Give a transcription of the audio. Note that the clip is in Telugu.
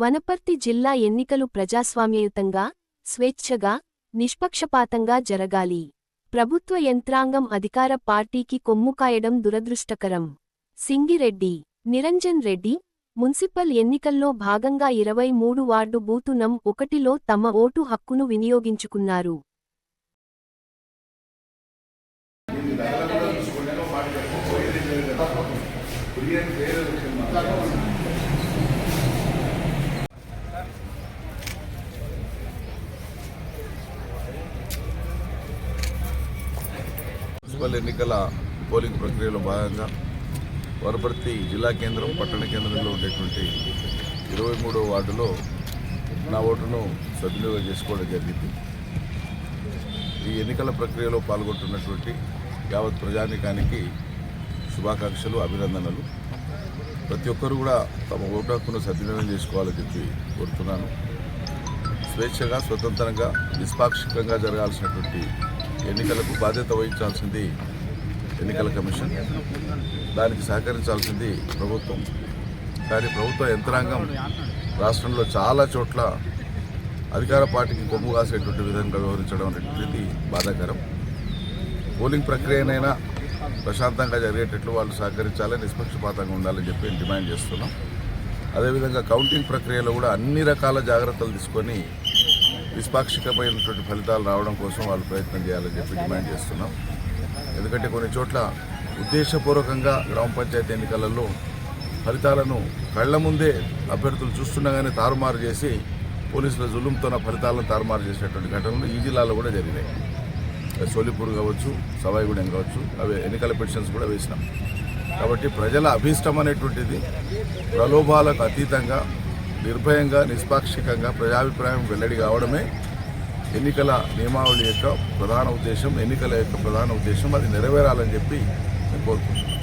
వనపర్తి జిల్లా ఎన్నికలు ప్రజాస్వామ్యయుతంగా స్వేచ్ఛగా నిష్పక్షపాతంగా జరగాలి. ప్రభుత్వ యంత్రాంగం అధికార పార్టీకి కొమ్ముకాయడం దురదృష్టకరం. సింగిరెడ్డి నిరంజన్ రెడ్డి మున్సిపల్ ఎన్నికల్లో భాగంగా ఇరవై మూడు వార్డు బూతు నం ఒకటిలో తమ ఓటు హక్కును వినియోగించుకున్నారు. మున్సిపల్ ఎన్నికల పోలింగ్ ప్రక్రియలో భాగంగా వరపర్తి జిల్లా కేంద్రం పట్టణ కేంద్రంలో ఉండేటువంటి ఇరవై మూడో వార్డులో నా ఓటును సద్వినియోగం చేసుకోవడం జరిగింది. ఈ ఎన్నికల ప్రక్రియలో పాల్గొంటున్నటువంటి యావత్ ప్రజానికానికి శుభాకాంక్షలు అభినందనలు. ప్రతి ఒక్కరు కూడా తమ ఓటు హక్కును సద్వినియోగం చేసుకోవాలని చెప్పి కోరుతున్నాను. స్వేచ్ఛగా స్వతంత్రంగా నిష్పాక్షికంగా జరగాల్సినటువంటి ఎన్నికలకు బాధ్యత వహించాల్సింది ఎన్నికల కమిషన్. దానికి సహకరించాల్సింది ప్రభుత్వం. కానీ ప్రభుత్వ యంత్రాంగం రాష్ట్రంలో చాలా చోట్ల అధికార పార్టీకి కొమ్ము కాసేటువంటి విధంగా వ్యవహరించడం అనేది బాధాకరం. పోలింగ్ ప్రక్రియనైనా ప్రశాంతంగా జరిగేటట్లు వాళ్ళు సహకరించాలని నిష్పక్షపాతంగా ఉండాలని చెప్పి డిమాండ్ చేస్తున్నాం. అదేవిధంగా కౌంటింగ్ ప్రక్రియలో కూడా అన్ని రకాల జాగ్రత్తలు తీసుకొని నిష్పాక్షికమైనటువంటి ఫలితాలు రావడం కోసం వాళ్ళు ప్రయత్నం చేయాలని చెప్పి డిమాండ్ చేస్తున్నాం. ఎందుకంటే కొన్ని చోట్ల ఉద్దేశపూర్వకంగా గ్రామ పంచాయతీ ఎన్నికలలో ఫలితాలను కళ్ళ ముందే అభ్యర్థులు చూస్తుండగానే తారుమారు చేసి పోలీసుల జులుంతో ఫలితాలను తారుమారు చేసినటువంటి ఘటనలు ఈ జిల్లాలో కూడా జరిగినాయి. సోలిపూర్ కావచ్చు సవాయిగూడెం కావచ్చు అవి ఎన్నికల పిటిషన్స్ కూడా వేసినాం. కాబట్టి ప్రజల అభీష్టం అనేటువంటిది ప్రలోభాలకు అతీతంగా నిర్భయంగా నిష్పాక్షికంగా ప్రజాభిప్రాయం వెల్లడి కావడమే ఎన్నికల నియమావళి యొక్క ప్రధాన ఉద్దేశం. ఎన్నికల యొక్క ప్రధాన ఉద్దేశం అది నెరవేరాలని చెప్పి నేను కోరుకుంటున్నాను.